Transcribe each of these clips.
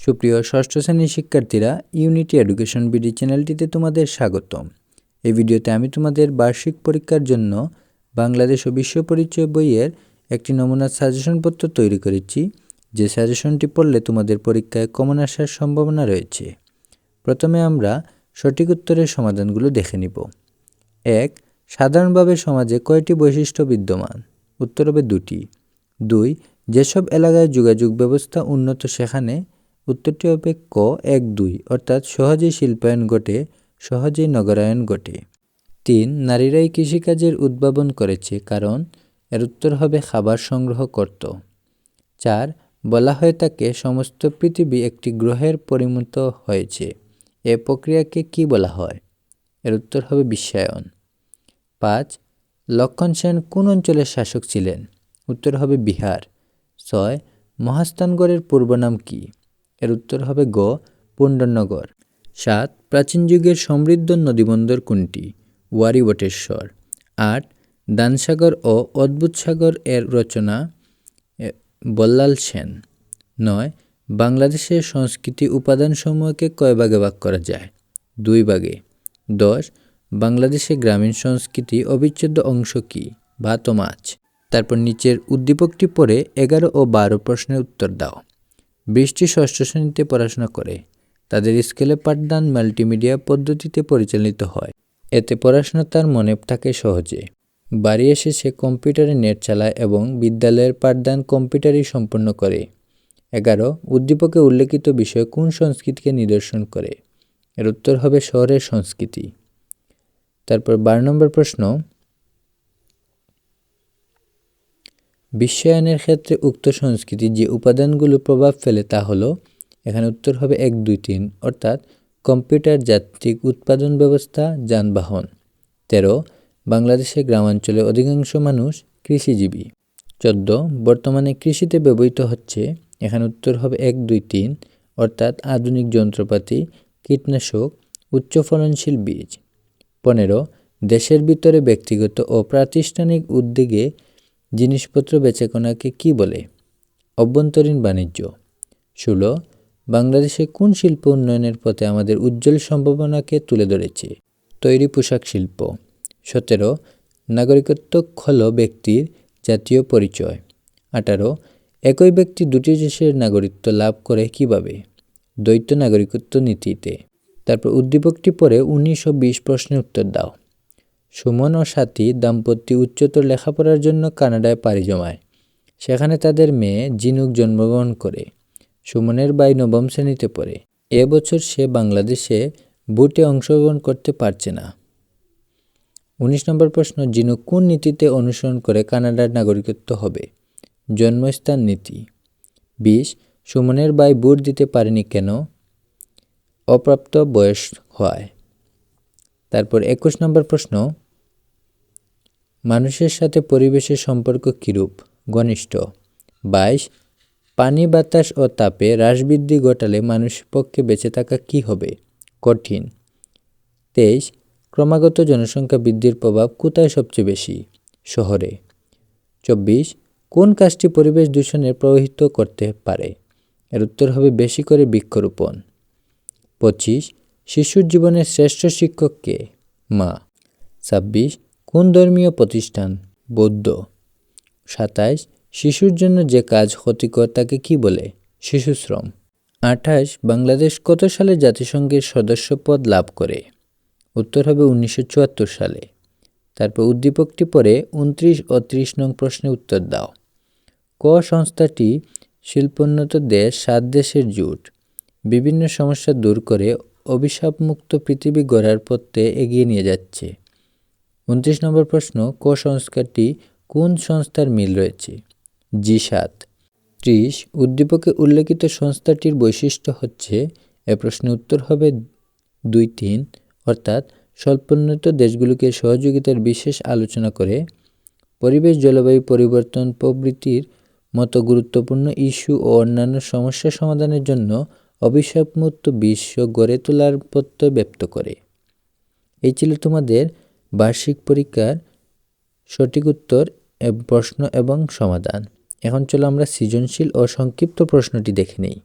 সুপ্রিয় ষষ্ঠ শ্রেণির শিক্ষার্থীরা ইউনিটি এডুকেশন বিডি চ্যানেলটিতে তোমাদের স্বাগতম। এই ভিডিওতে আমি তোমাদের বার্ষিক পরীক্ষার জন্য বাংলাদেশ ও বিশ্ব পরিচয় বইয়ের একটি নমুনা সাজেশনপত্র তৈরি করেছি। যে সাজেশনটি পড়লে তোমাদের পরীক্ষায় কমন আসার সম্ভাবনা রয়েছে। প্রথমে আমরা সঠিক উত্তরের সমাধানগুলো দেখে নিব। এক, সাধারণভাবে সমাজে কয়টি বৈশিষ্ট্য বিদ্যমান? উত্তর হবে দুটি। দুই, যেসব এলাকায় যোগাযোগ ব্যবস্থা উন্নত সেখানে উত্তরটি হবে ক, এক, দুই, অর্থাৎ সহজেই শিল্পায়ন ঘটে, সহজেই নগরায়ন ঘটে। তিন, নারীরাই কৃষিকাজের উদ্ভাবন করেছে, কারণ এর উত্তর হবে খাবার সংগ্রহ করত চার, বলা হয়ে থাকে সমস্ত পৃথিবী একটি গ্রহের পরিণত হয়েছে। এ প্রক্রিয়াকে কি বলা হয়? এর উত্তর হবে বিশ্বায়ন। পাঁচ, লক্ষণ সেন কোন অঞ্চলের শাসক ছিলেন? উত্তর হবে বিহার। ছয়, মহাস্থানগড়ের পূর্ব নাম কী? এর উত্তর হবে গ, পুণ্ডনগর। সাত, প্রাচীন যুগের সমৃদ্ধ নদীবন্দর কোনটি? ওয়ারি বটেশ্বর আট, দানসাগর ও অদ্ভুত সাগর এর রচনা বল্লাল সেন। নয়, বাংলাদেশের সংস্কৃতি উপাদানসমূহকে কয় ভাগে ভাগ করা যায়? দুই ভাগে। দশ, বাংলাদেশের গ্রামীণ সংস্কৃতি অবিচ্ছেদ্য অংশ কী ভাত মাছ? তারপর নিচের উদ্দীপকটি পড়ে এগারো ও বারো প্রশ্নের উত্তর দাও। বৃষ্টি ষষ্ঠ শ্রেণীতে পড়াশোনা করে। তাদের স্কেলে পাঠদান মাল্টিমিডিয়া পদ্ধতিতে পরিচালিত হয়। এতে পড়াশোনা তার মনে থাকে সহজে। বাড়ি এসে সে কম্পিউটারে নেট চালায় এবং বিদ্যালয়ের পাঠদান কম্পিউটারই সম্পন্ন করে। এগারো, উদ্দীপকে উল্লেখিত বিষয় কোন সংস্কৃতিকে নিদর্শন করে? এর উত্তর হবে শহরের সংস্কৃতি। তারপর বারো নম্বর প্রশ্ন বিশ্বায়নের ক্ষেত্রে উক্ত সংস্কৃতি যে উপাদানগুলো প্রভাব ফেলে তা হলো, এখানে উত্তর হবে এক, দুই, তিন, অর্থাৎ কম্পিউটার যাত্রিক উৎপাদন ব্যবস্থা, যানবাহন। তেরো, বাংলাদেশের গ্রামাঞ্চলে অধিকাংশ মানুষ কৃষিজীবী। চোদ্দ, বর্তমানে কৃষিতে ব্যবহৃত হচ্ছে, এখানে উত্তর হবে এক, দুই, তিন, অর্থাৎ আধুনিক যন্ত্রপাতি, কীটনাশক, উচ্চ ফলনশীল বীজ। পনেরো, দেশের ভিতরে ব্যক্তিগত ও প্রাতিষ্ঠানিক উদ্যোগে জিনিসপত্র বেচাকেনাকে কী বলে? অভ্যন্তরীণ বাণিজ্য। ষোলো, বাংলাদেশে কোন শিল্প উন্নয়নের পথে আমাদের উজ্জ্বল সম্ভাবনাকে তুলে ধরেছে? তৈরি পোশাক শিল্প। সতেরো, নাগরিকত্ব হল ব্যক্তির জাতীয় পরিচয়। আঠারো, একই ব্যক্তি দুটি দেশের নাগরিকত্ব লাভ করে কীভাবে? দ্বৈত নাগরিকত্ব নীতিতে। তারপর উদ্দীপকটি পরে উনিশ ও বিশ প্রশ্নের উত্তর দাও। সুমন ও সাথী দাম্পত্য উচ্চতর লেখাপড়ার জন্য কানাডায় পাড়ি জমায়। সেখানে তাদের মেয়ে জিনুক জন্মগ্রহণ করে। সুমনের ভাই নবম শ্রেণীতে পড়ে। এবছর সে বাংলাদেশে বুটে অংশগ্রহণ করতে পারছে না। উনিশ নম্বর প্রশ্ন, জিনুক কোন নীতিতে অনুসরণ করে কানাডার নাগরিকত্ব হবে? জন্মস্থান নীতি। বিশ, সুমনের ভাই বুট দিতে পারেনি কেন? অপ্রাপ্ত বয়স হয়। তারপর একুশ নম্বর প্রশ্ন মানুষের সাথে পরিবেশের সম্পর্ক কীরূপ? ঘনিষ্ঠ। বাইশ, পানি, বাতাস ও তাপে হ্রাসবৃদ্ধি ঘটালে মানুষের পক্ষে বেঁচে থাকা কী হবে? কঠিন। তেইশ, ক্রমাগত জনসংখ্যা বৃদ্ধির প্রভাব কোথায় সবচেয়ে বেশি? শহরে। চব্বিশ, কোন কাজটি পরিবেশ দূষণে প্রভাবিত করতে পারে? এর উত্তর হবে বেশি করে বৃক্ষরোপণ। পঁচিশ, শিশুর জীবনের শ্রেষ্ঠ শিক্ষককে মা। ছাব্বিশ কোন ধর্মীয় প্রতিষ্ঠান? বৌদ্ধ। সাতাইশ শিশুর জন্য যে কাজ ক্ষতিকর তাকে কি বলে? শিশুশ্রম। আঠাশ, বাংলাদেশ কত সালে জাতিসংঘের সদস্যপদ লাভ করে? উত্তর হবে উনিশশো চুয়াত্তর সালে। তারপর উদ্দীপকটি পরে উনত্রিশ ও ত্রিশ নং প্রশ্নে উত্তর দাও। ক সংস্থাটি শিল্পোন্নত দেশ সাত দেশের জোট। বিভিন্ন সমস্যা দূর করে অভিশাপমুক্ত পৃথিবী গড়ার পথে এগিয়ে নিয়ে যাচ্ছে। উনত্রিশ নম্বর প্রশ্ন ক সংস্কারটি কোন সংস্থার মিল রয়েছে? জি সাত। ত্রিশ, উদ্দীপকে উল্লেখিত সংস্থাটির বৈশিষ্ট্য হচ্ছে, এ প্রশ্নের উত্তর হবে দুই তিন, অর্থাৎ স্বল্পোন্নত দেশগুলোকে সহযোগিতার বিশেষ আলোচনা করে পরিবেশ, জলবায়ু পরিবর্তন প্রভৃতির মতো গুরুত্বপূর্ণ ইস্যু ও অন্যান্য সমস্যা সমাধানের জন্য অভিশাপমুক্ত বিশ্ব গড়ে তোলার প্রত্যয় ব্যক্ত করে। এই ছিল তোমাদের বার্ষিক পরীক্ষার সঠিক উত্তর প্রশ্ন এবং সমাধান। এখন চলো আমরা সৃজনশীল ও সংক্ষিপ্ত প্রশ্নটি দেখে নেই।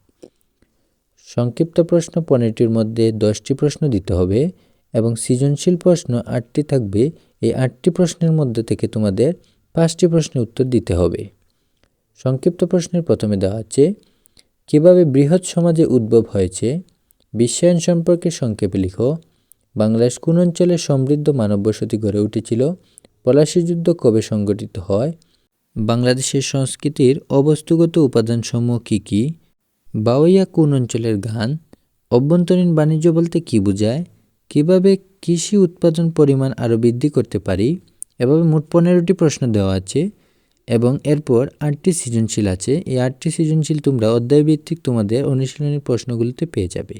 সংক্ষিপ্ত প্রশ্ন পনেরোটির মধ্যে দশটি প্রশ্ন দিতে হবে এবং সৃজনশীল প্রশ্ন আটটি থাকবে। এই আটটি প্রশ্নের মধ্যে থেকে তোমাদের পাঁচটি প্রশ্নের উত্তর দিতে হবে। সংক্ষিপ্ত প্রশ্নের প্রথমে দেওয়া আছে, কীভাবে বৃহৎ সমাজে উদ্ভব হয়েছে? বিশ্বায়ন সম্পর্কে সংক্ষেপে লিখো। বাংলাদেশ কোন অঞ্চলে সমৃদ্ধ মানব বসতি গড়ে উঠেছিল? পলাশী যুদ্ধ কবে সংগঠিত হয়? বাংলাদেশের সংস্কৃতির অবস্তুগত উপাদানসমূহ কী কী? বাউইয়া কোন অঞ্চলের গান? অভ্যন্তরীণ বাণিজ্য বলতে কী বোঝায়? কীভাবে কৃষি উৎপাদন পরিমাণ আরও বৃদ্ধি করতে পারি? এভাবে মোট পনেরোটি প্রশ্ন দেওয়া আছে এবং এরপর আটটি সৃজনশীল আছে। এই আটটি সৃজনশীল তোমরা অধ্যায়ভিত্তিক তোমাদের অনুশীলনী প্রশ্নগুলিতে পেয়ে যাবে।